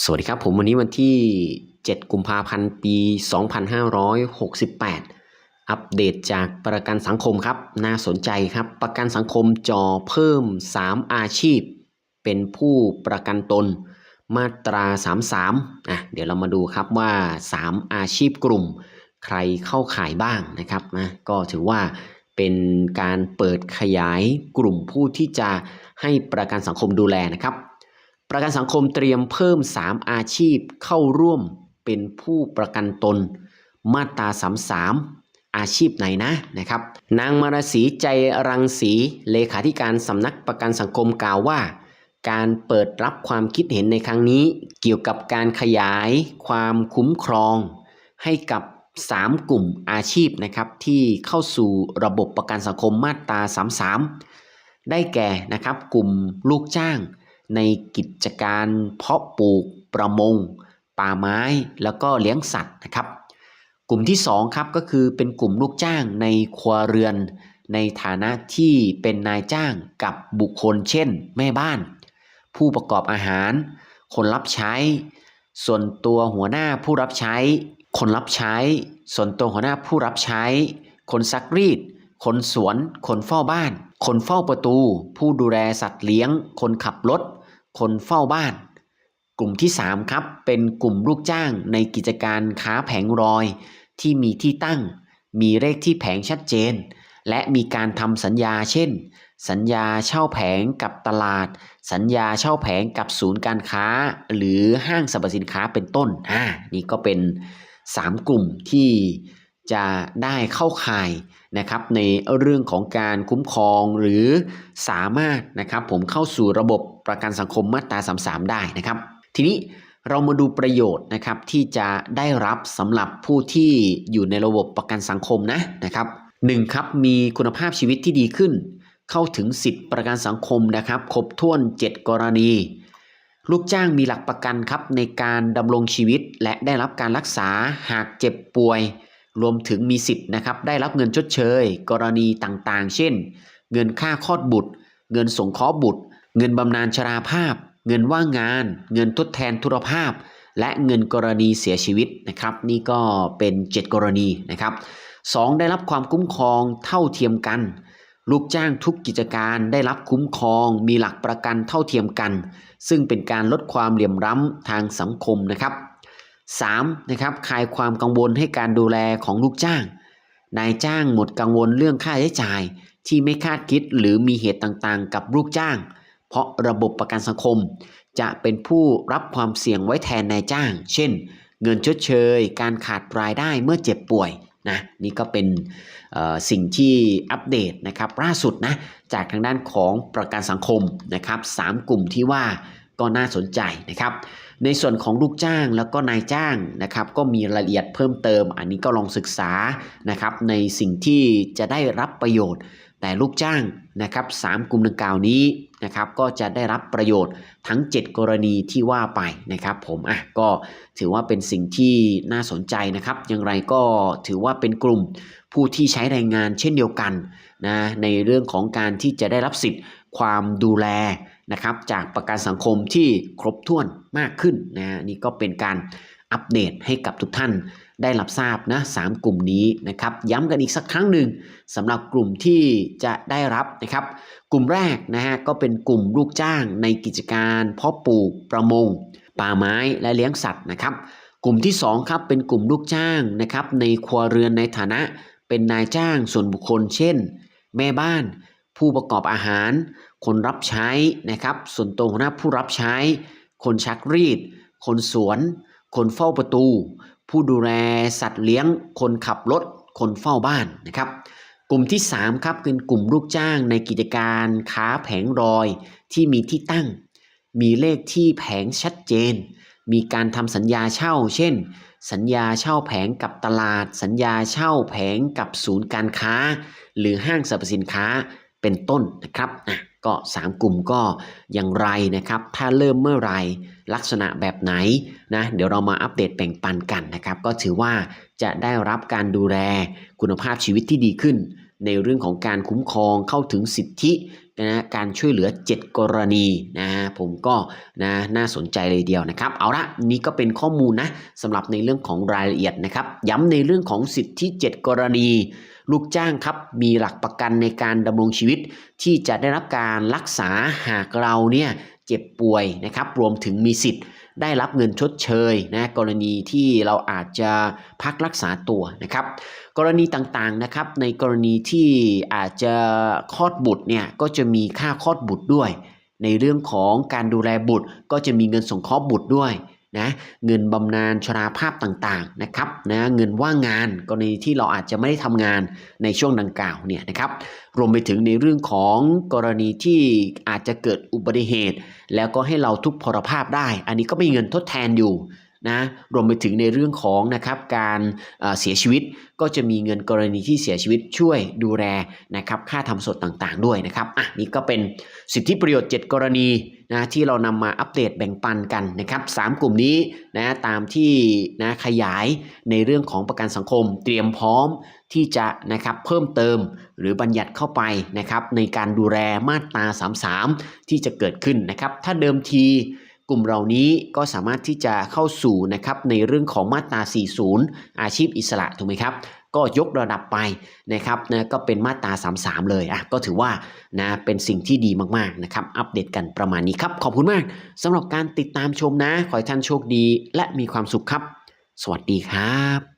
สวัสดีครับผมวันนี้วันที่ 7 กุมภาพันธ์ ปี 2568 อัปเดตจากประกันสังคมครับ น่าสนใจครับ ประกันสังคมจอเพิ่ม 3 อาชีพ เป็นผู้ประกันตน มาตรา 33อะเดี๋ยวเรามาดูครับว่า 3 อาชีพกลุ่ม ใครเข้าข่ายบ้างนะครับนะก็ถือว่าเป็นการเปิดขยายกลุ่มผู้ที่จะให้ประกันสังคมดูแลนะครับ ประกันสังคมเตรียมเพิ่ม 3 อาชีพเข้าร่วมเป็นผู้ประกันตน มาตรา33 อาชีพไหนนะนะครับ นางมารสีใจรังสีเลขาธิการสำนักประกันสังคมกล่าวว่า การเปิดรับความคิดเห็นในครั้งนี้ เกี่ยวกับการขยายความคุ้มครอง ให้กับ3 กลุ่มอาชีพนะครับที่เข้าสู่ระบบประกันสังคมมาตรา 33 ได้แก่นะครับกลุ่มลูกจ้าง ในกิจการเพาะปลูกประมง ป่าไม้แล้วก็เลี้ยงสัตว์นะครับ กลุ่มที่2ครับก็คือเป็นกลุ่มลูกจ้างในครัวเรือน ในฐานะที่เป็นนายจ้างกับบุคคลเช่น แม่บ้าน ผู้ประกอบอาหาร คนรับใช้ ส่วนตัวหัวหน้าผู้รับใช้ คนรับใช้ ส่วนตัวหัวหน้าผู้รับใช้ คนซักรีด คนสวน คนเฝ้าบ้าน คนเฝ้าประตู ผู้ดูแลสัตว์เลี้ยง คนขับรถ คนเฝ้าบ้าน กลุ่มที่ 3 ครับ เป็นกลุ่มลูกจ้างในกิจการค้าแผงรอย ที่มีที่ตั้ง มีเลขที่แผงชัดเจน และมีการทำสัญญาเช่น สัญญาเช่าแผงกับตลาด สัญญาเช่าแผงกับศูนย์การค้า หรือห้างสรรพสินค้าเป็นต้นอ่านี่ก็เป็น 3 กลุ่มที่ จะได้เข้าข่ายนะครับในเรื่องของการคุ้มครองหรือสามารถนะครับผมเข้าสู่ระบบประกันสังคมมาตรา 33 ได้นะครับ ทีนี้เรามาดูประโยชน์นะครับที่จะได้รับสำหรับผู้ที่อยู่ในระบบประกันสังคมนะนะครับหนึ่งครับมีคุณภาพชีวิตที่ดีขึ้น เข้าถึงสิทธิประกันสังคมนะครับ ครบถ้วน 7 กรณี ลูกจ้างมีหลักประกันครับในการดำรงชีวิตและได้รับการรักษาหากเจ็บป่วย รวมถึงมีสิทธิ์นะครับได้รับเงินชดเชย กรณีต่างๆ เช่น เงินค่าคลอดบุตร เงินสงเคราะห์บุตร เงินบำนาญชราภาพ เงินว่างงาน เงินทดแทนทุรภาพ และเงินกรณีเสียชีวิตนะครับ นี่ก็เป็น 7 กรณีนะครับ 2. ได้รับความคุ้มครองเท่าเทียมกัน ลูกจ้างทุกกิจการได้รับคุ้มครอง มีหลักประกันเท่าเทียมกัน ซึ่งเป็นการลดความเหลื่อมล้ำทางสังคมนะครับ 3. นะครับคลายความกังวลให้การดูแลของลูกจ้าง นายจ้างหมดกังวลเรื่องค่าใช้จ่าย ที่ไม่คาดคิดหรือมีเหตุต่างๆ กับลูกจ้าง เพราะระบบประกันสังคม จะเป็นผู้รับความเสี่ยงไว้แทนนายจ้าง เช่น เงินชดเชย การขาดรายได้เมื่อเจ็บป่วยนะนี่ก็เป็นสิ่งที่อัปเดตนะครับล่าสุดนะจากทางด้านของประกันสังคมนะครับสามกลุ่มที่ว่า ก็น่าสนใจนะครับ ในส่วนของลูกจ้างแล้วก็นายจ้างนะครับ ก็มีรายละเอียดเพิ่มเติม อันนี้ก็ลองศึกษานะครับ ในสิ่งที่จะได้รับประโยชน์ แต่ลูกจ้างนะครับสามกลุ่มดังกล่าวนี้นะครับ ก็จะได้รับประโยชน์ทั้ง 7 กรณีที่ว่าไปนะครับ ผมอะก็ถือว่าเป็นสิ่งที่น่าสนใจนะครับ อย่างไรก็ถือว่าเป็นกลุ่มผู้ที่ใช้แรงงานเช่นเดียวกันนะในเรื่องของการที่จะได้รับสิทธิ์ ความดูแลนะครับจากประกันสังคมที่ครบถ้วนมากขึ้นนะนี่ก็เป็นการอัปเดตให้กับทุกท่านได้รับทราบนะสกลุ่มนี้นะครับย้ำกันอีกสักครั้งหนึ่งสำหรับกลุ่มที่จะได้รับนะครับ กลุ่มแรกนะฮะก็เป็นกลุ่มลูกจ้างในกิจการเพาะปลูกประมง ป่าไม้และเลี้ยงสัตว์นะครับ กลุ่มที่2ครับเป็นกลุ่มลูกจ้างนะครับในครัวเรือนในฐานะ เป็นนายจ้างส่วนบุคคล เช่น แม่บ้าน ผู้ประกอบอาหาร คนรับใช้นะครับ ส่วนตัวหัวหน้าผู้รับใช้ คนชักรีด คนสวน คนเฝ้าประตู ผู้ดูแลสัตว์เลี้ยง คนขับรถ คนเฝ้าบ้านนะครับ กลุ่มที่3ครับเป็นกลุ่มลูกจ้างในกิจการค้าแผงรอยที่มีที่ตั้ง มีเลขที่แผงชัดเจน มีการทำสัญญาเช่า เช่น สัญญาเช่าแผงกับตลาด สัญญาเช่าแผงกับศูนย์การค้า หรือห้างสรรพสินค้า เป็นต้นนะครับอะก็ 3 กลุ่มก็อย่างไรนะครับ ถ้าเริ่มเมื่อไรลักษณะแบบไหนนะเดี๋ยวเรามาอัปเดตแบ่งปันกันนะครับ ก็ถือว่าจะได้รับการดูแลคุณภาพชีวิตที่ดีขึ้น ในเรื่องของการคุ้มครองเข้าถึงสิทธินะการช่วยเหลือ 7 กรณีนะผมก็นะน่าสนใจเลยเดียวนะครับ เอาละนี่ก็เป็นข้อมูลนะสำหรับในเรื่องของรายละเอียดนะครับ ย้ำในเรื่องของสิทธิ 7 กรณี ลูกจ้างครับมีหลักประกันในการดำรงชีวิต ที่จะได้รับการรักษาหากเราเนี่ยเจ็บป่วยนะครับ รวมถึงมีสิทธิ์ ได้รับเงินชดเชยนะกรณีที่เราอาจจะพักรักษาตัวนะครับ กรณีต่างๆนะครับในกรณีที่อาจจะคลอดบุตรเนี่ยก็จะมีค่าคลอดบุตรด้วย ในเรื่องของการดูแลบุตรก็จะมีเงินสงเคราะห์บุตรด้วย นะเงินบำนาญชราภาพต่างๆนะครับนะเงินว่างงานกรณีที่เราอาจจะไม่ได้ทำงานในช่วงดังกล่าวเนี่ยนะครับรวมไปถึงในเรื่องของกรณีที่อาจจะเกิดอุบัติเหตุ แล้วก็ให้เราทุกพลภาพได้ อันนี้ก็มีเงินทดแทนอยู่ นะรวมไปถึงในเรื่องของนะครับการเสียชีวิตก็จะมีเงินกรณีที่เสียชีวิตช่วยดูแลนะครับค่าทำศพต่างๆ ด้วยนะครับอะนี่ก็เป็นสิทธิประโยชน์ 7 กรณีนะที่เรานำมาอัปเดตแบ่งปันกันนะครับสามกลุ่มนี้นะตามที่นะขยายในเรื่องของประกันสังคม เตรียมพร้อมที่จะนะครับเพิ่มเติมหรือบัญญัติเข้าไปนะครับในการดูแลมาตรา 33 ที่จะเกิดขึ้นนะครับถ้าเดิมที กลุ่มเหล่านี้ก็สามารถที่จะเข้าสู่นะครับในเรื่องของมาตรา 40 อาชีพอิสระถูกไหมครับก็ยกระดับไปนะครับนะก็เป็นมาตรา 33 เลยอะก็ถือว่านะเป็นสิ่งที่ดีมากๆนะครับอัปเดตกันประมาณนี้ครับ ขอบคุณมากสำหรับการติดตามชมนะ ขอให้ท่านโชคดี และมีความสุขครับ สวัสดีครับ